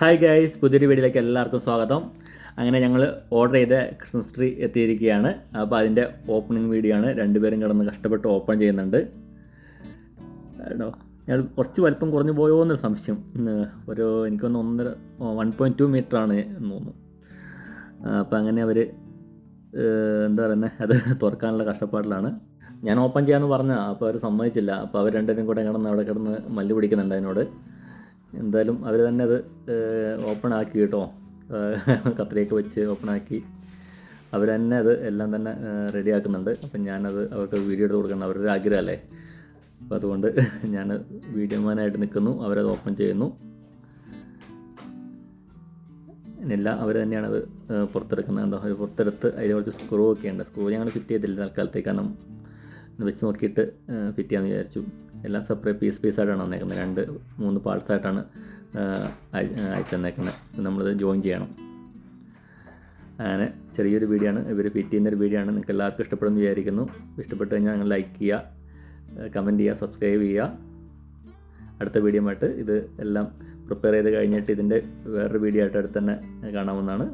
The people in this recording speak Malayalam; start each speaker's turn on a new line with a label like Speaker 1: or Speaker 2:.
Speaker 1: ഹായ് ഗൈസ് പുതിയൊരു വീഡിയോയിലേക്ക് എല്ലാവർക്കും സ്വാഗതം. അങ്ങനെ ഞങ്ങൾ ഓർഡർ ചെയ്ത ക്രിസ്മസ് ട്രീ എത്തിയിരിക്കുകയാണ്. അപ്പോൾ അതിന്റെ ഓപ്പണിംഗ് വീഡിയോ ആണ്. രണ്ടുപേരും കിടന്ന് കഷ്ടപ്പെട്ട് ഓപ്പൺ ചെയ്യുന്നുണ്ട്. കേട്ടോ ഞാൻ കുറച്ച് വലിപ്പം കുറഞ്ഞു പോയോ എന്നൊരു സംശയം. ഒരു എനിക്കൊന്ന് ഒന്നര വൺ പോയിന്റ് ടു മീറ്റർ ആണ് എന്ന് തോന്നുന്നു. അപ്പോൾ അങ്ങനെ അവർ എന്താ പറയുന്നത് അത് തുറക്കാനുള്ള കഷ്ടപ്പാടിലാണ്. ഞാൻ ഓപ്പൺ ചെയ്യാമെന്ന് പറഞ്ഞാൽ അപ്പോൾ അവർ സമ്മതിച്ചില്ല. അപ്പോൾ അവർ രണ്ടുപേരും കൂടെ കിടന്ന് അവിടെ കിടന്ന് മല്ല് പിടിക്കുന്നുണ്ട് അതിനോട്. എന്തായാലും അവർ തന്നെ അത് ഓപ്പൺ ആക്കി കേട്ടോ. കത്രിയൊക്കെ വെച്ച് ഓപ്പൺ ആക്കി. അവർ തന്നെ അത് എല്ലാം തന്നെ റെഡി ആക്കുന്നുണ്ട്. അപ്പം ഞാനത് അവർക്ക് വീഡിയോ എടുത്ത് കൊടുക്കണം അവരുടെ ആഗ്രഹമല്ലേ? അപ്പം അതുകൊണ്ട് ഞാൻ വീഡിയോ മാനായിട്ട് നിൽക്കുന്നു. അവരത് ഓപ്പൺ ചെയ്യുന്നു. എല്ലാം അവർ തന്നെയാണ് പുറത്തെടുക്കുന്നത്. കണ്ടോ? അവർ പുറത്തെടുത്ത് അതിൽ കുറച്ച് സ്ക്രൂ ഒക്കെ ഉണ്ട്. സ്ക്രൂ ഞങ്ങൾ ഫിറ്റ് ചെയ്തില്ല തൽക്കാലത്തേക്ക്. കാരണം വെച്ച് നോക്കിയിട്ട് ഫിറ്റ് ചെയ്യാമെന്ന് വിചാരിച്ചു. എല്ലാം സെപ്പറേറ്റ് പീസ് പീസായിട്ടാണ് വന്നേക്കുന്നത് രണ്ട് മൂന്ന് പാർട്സായിട്ടാണ് അയച്ചു തന്നേക്കുന്നത് നമ്മളിത് ജോയിൻ ചെയ്യണം. അങ്ങനെ ചെറിയൊരു വീഡിയോ ആണ്. ഇവർ ഫിറ്റ് ചെയ്യുന്ന ഒരു വീഡിയോ ആണ്. നിങ്ങൾക്ക് എല്ലാവർക്കും ഇഷ്ടപ്പെടുമെന്ന് വിചാരിക്കുന്നു. ഇഷ്ടപ്പെട്ട് കഴിഞ്ഞാൽ നിങ്ങൾ ലൈക്ക് ചെയ്യുക കമന്റ് ചെയ്യുക സബ്സ്ക്രൈബ് ചെയ്യുക. അടുത്ത വീഡിയോ ആയിട്ട് ഇത് എല്ലാം പ്രിപ്പയർ ചെയ്ത് കഴിഞ്ഞിട്ട് ഇതിന്റെ വേറൊരു വീഡിയോ ആയിട്ട് അടുത്ത് തന്നെ കാണാവുന്നതാണ്.